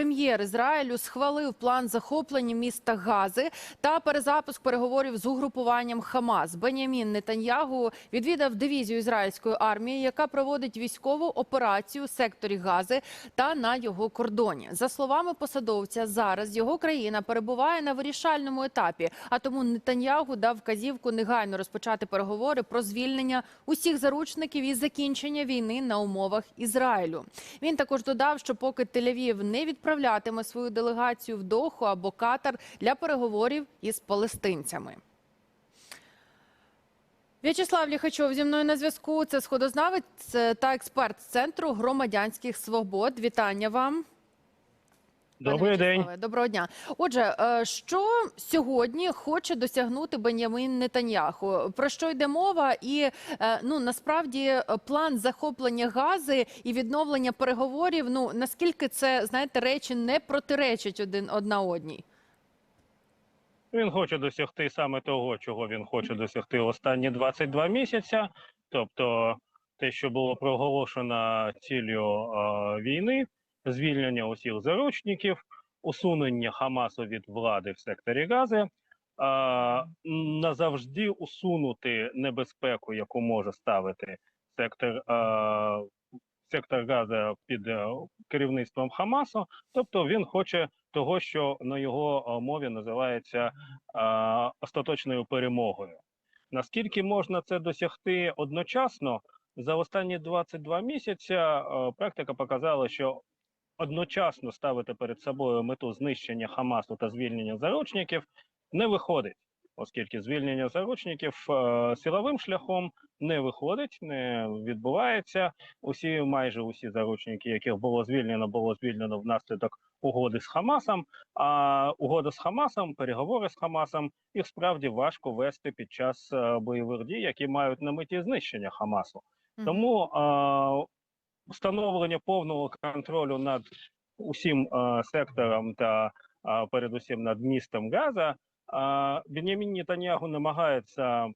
прем'єр Ізраїлю схвалив план захоплення міста Гази та перезапуск переговорів з угрупуванням Хамас. Бенямін Нетаньягу відвідав дивізію ізраїльської армії, яка проводить військову операцію у секторі Гази та на його кордоні. За словами посадовця, зараз його країна перебуває на вирішальному етапі. А тому Нетаньягу дав вказівку негайно розпочати переговори про звільнення усіх заручників і закінчення війни на умовах Ізраїлю. Він також додав, що поки Тель-Авів не відправлятиме свою делегацію в Доху або Катар для переговорів із палестинцями. В'ячеслав Ліхачов зі мною на зв'язку. Це сходознавець та експерт з центру громадянських свобод. Вітання вам. Добрий день. Доброго дня. Отже, е, що сьогодні хоче досягнути Бенямін Нетаньяху? Про що йде мова? І е, ну насправді план захоплення гази і відновлення переговорів. Ну наскільки це знаєте речі не протиречать один одна одній? Він хоче досягти саме того, чого він хоче досягти останні 22 місяця. Тобто, те, що було проголошено ціллю е, війни, звільнення усіх заручників, усунення Хамасу від влади в секторі Гази, е, назавжди усунути небезпеку, яку може ставити сектор, е, сектор Гази під е, керівництвом Хамасу. Тобто він хоче того, що на його е, мові називається е, остаточною перемогою. Наскільки можна це досягти одночасно? За останні 22 місяці е, практика показала, що одночасно ставити перед собою мету знищення Хамасу та звільнення заручників не виходить, оскільки звільнення заручників е, силовим шляхом не виходить, не відбувається. Усі майже усі заручники, яких було звільнено, було звільнено внаслідок угоди з Хамасом. А угода з Хамасом, переговори з Хамасом, їх справді важко вести під час е, бойових дій, які мають на меті знищення Хамасу. Тому е, встановлення повного контролю над усім е, сектором та е, передусім над містом Газа, е, Бенямін Нетаньягу намагається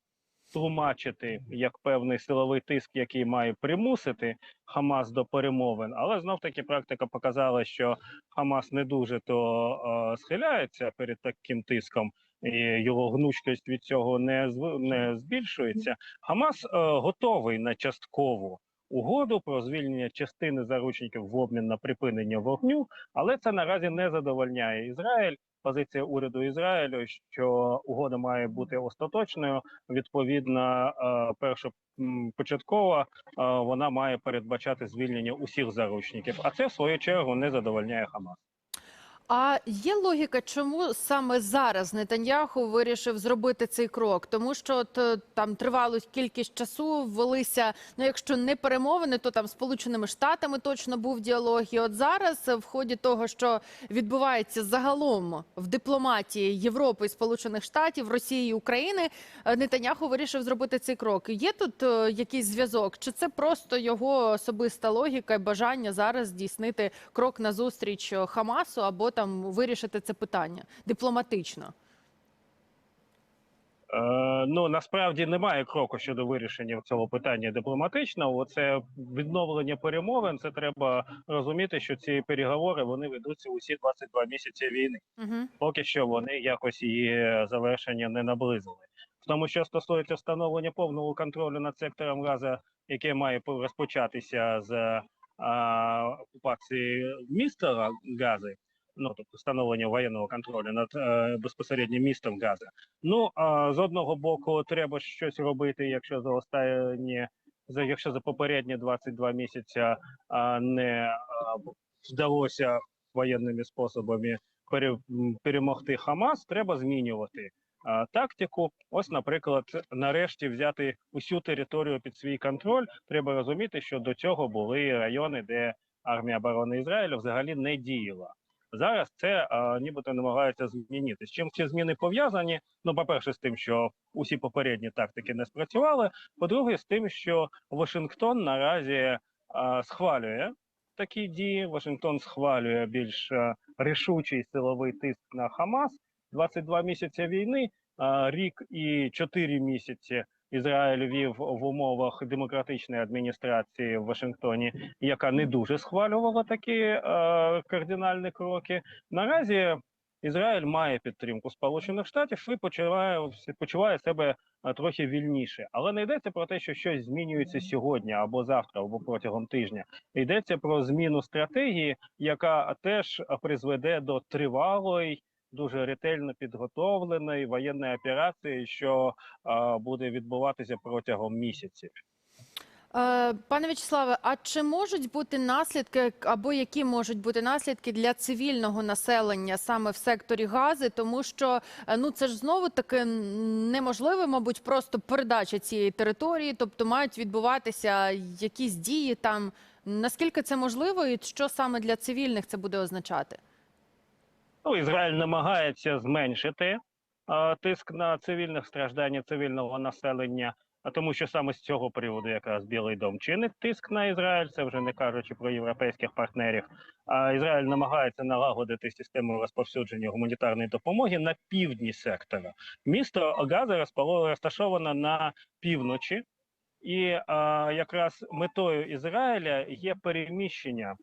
тлумачити як певний силовий тиск, який має примусити Хамас до перемовин. Але знов таки практика показала, що Хамас не дуже то е, схиляється перед таким тиском, і його гнучкість від цього не не збільшується. Хамас е, готовий на часткову угоду про звільнення частини заручників в обмін на припинення вогню, але це наразі не задовольняє Ізраїль. Позиція уряду Ізраїлю, що угода має бути остаточною. Відповідно, першопочаткова перша початкова е, вона має передбачати звільнення усіх заручників. А це в свою чергу не задовольняє Хамас. А є логіка, чому саме зараз Нетаньяху вирішив зробити цей крок? Тому що от, е, там тривалу кількість часу ввелися. Ну, якщо не перемовини, то там Сполученими Штатами точно був діалог. І от зараз, е, в ході того, що відбувається загалом в дипломатії Європи Сполучених Штатів, Росії і України, е, Нетаньяху вирішив зробити цей крок. Є тут якийсь зв'язок? Чи це просто його особиста логіка і бажання зараз здійснити крок назустріч Хамасу або там вирішити це питання дипломатично? Е, ну насправді немає кроку щодо вирішення цього питання дипломатичного. Оце відновлення перемовин. Це треба розуміти, що ці переговори вони ведуться усі 22 місяці війни. Угу. Поки що вони якось її завершення не наблизили. В тому, що стосується встановлення повного контролю над сектором Газа, яке має розпочатися з а, окупації міста Гази, ну тобто встановлення воєнного контролю над е, безпосередньо містом Газа. Ну а з одного боку, треба щось робити, якщо за останні за якщо за попередні 22 місяця а, не а, вдалося воєнними способами пере, перемогти Хамас, треба змінювати тактику. Ось, наприклад, нарешті взяти усю територію під свій контроль. Треба розуміти, що до цього були райони, де армія оборони Ізраїлю взагалі не діяла. Зараз це а, нібито намагаються змінити. З чим ці зміни пов'язані? Ну, по-перше, з тим, що усі попередні тактики не спрацювали. По-друге, з тим, що Вашингтон наразі а, схвалює такі дії. Вашингтон схвалює більш рішучий силовий тиск на Хамас. 22 місяці війни, а, рік і 4 місяці Ізраїль вів в умовах демократичної адміністрації в Вашингтоні, яка не дуже схвалювала такі е, кардинальні кроки. Наразі Ізраїль має підтримку Сполучених Штатів і почуває, почуває себе е, трохи вільніше, але не йдеться про те, що щось змінюється сьогодні або завтра, або протягом тижня. Йдеться про зміну стратегії, яка теж призведе до тривалої, дуже ретельно підготовленої воєнної операції, що буде відбуватися протягом місяців. Е, Пане В'ячеславе, а чи можуть бути наслідки або які можуть бути наслідки для цивільного населення саме в секторі гази? Тому що е, ну це ж знову таки м, неможливо, мабуть, просто передача цієї території, тобто мають відбуватися якісь дії там. Наскільки це можливо, і що саме для цивільних це буде означати? Ну, Ізраїль намагається зменшити е, тиск на цивільних страждання цивільного населення, а тому що саме з цього приводу якраз Білий дом чинить тиск на Ізраїль. Це вже не кажучи про європейських партнерів. А Ізраїль намагається налагодити систему розповсюдження гуманітарної допомоги на півдні сектора. Місто Газа розташоване на півночі. І е, якраз метою Ізраїля є переміщення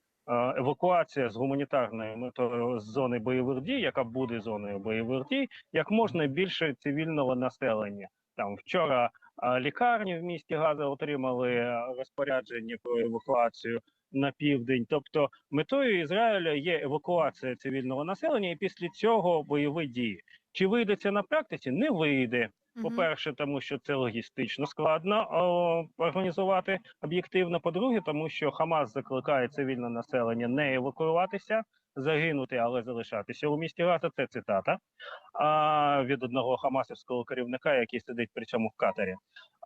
евакуація з гуманітарної метою з зони бойових дій, яка буде зоною бойових дій, як можна більше цивільного населення. Там вчора е, лікарні в місті Газа отримали е, розпорядження про евакуацію на південь. Тобто метою Ізраїля є евакуація цивільного населення, і після цього бойові дії. Чи вийде це на практиці? Не вийде. По-перше, тому що це логістично складно о, організувати об'єктивно. По-друге, тому що Хамас закликає цивільне населення не евакуюватися, загинути, але залишатися у місті Газа. Це цитата а, від одного хамасівського керівника, який сидить при цьому в катері.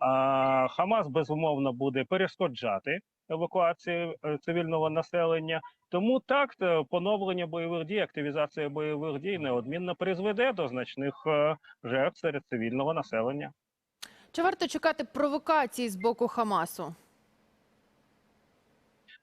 А, Хамас безумовно буде перешкоджати евакуації е, цивільного населення. Тому так поновлення бойових дій, активізація бойових дій неодмінно призведе до значних е, жертв серед цивільного населення. Чи варто чекати провокацій з боку Хамасу?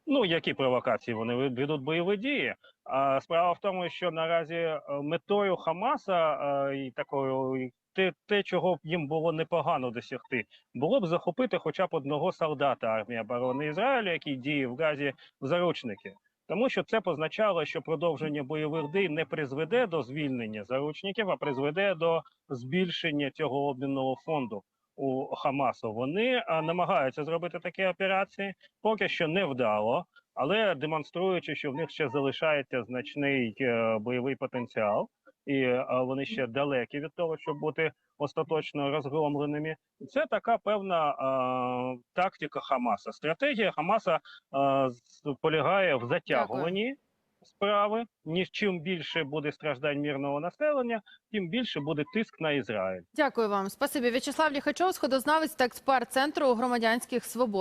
Ну які провокації вони вед- ведуть бойові дії? А справа в тому, що наразі е, метою Хамаса е, і такою те, те, чого б їм було непогано досягти, було б захопити хоча б одного солдата армії оборони Ізраїлю, який діє в Газі в заручники. Тому що це позначало, що продовження бойових дій не призведе до звільнення заручників, а призведе до збільшення цього обмінного фонду у Хамасу. Вони намагаються зробити такі операції, поки що не вдало, але демонструючи, що в них ще залишається значний е, бойовий потенціал, і вони ще далекі від того, щоб бути остаточно розгромленими. Це така певна е, тактика Хамаса. Стратегія Хамаса е, полягає в затягуванні. Справи ніж чим більше буде страждань мирного населення, тим більше буде тиск на Ізраїль. Дякую вам. Спасибі. В'ячеслав Ліхачов, сходознавець та експерт центру громадянських свобод.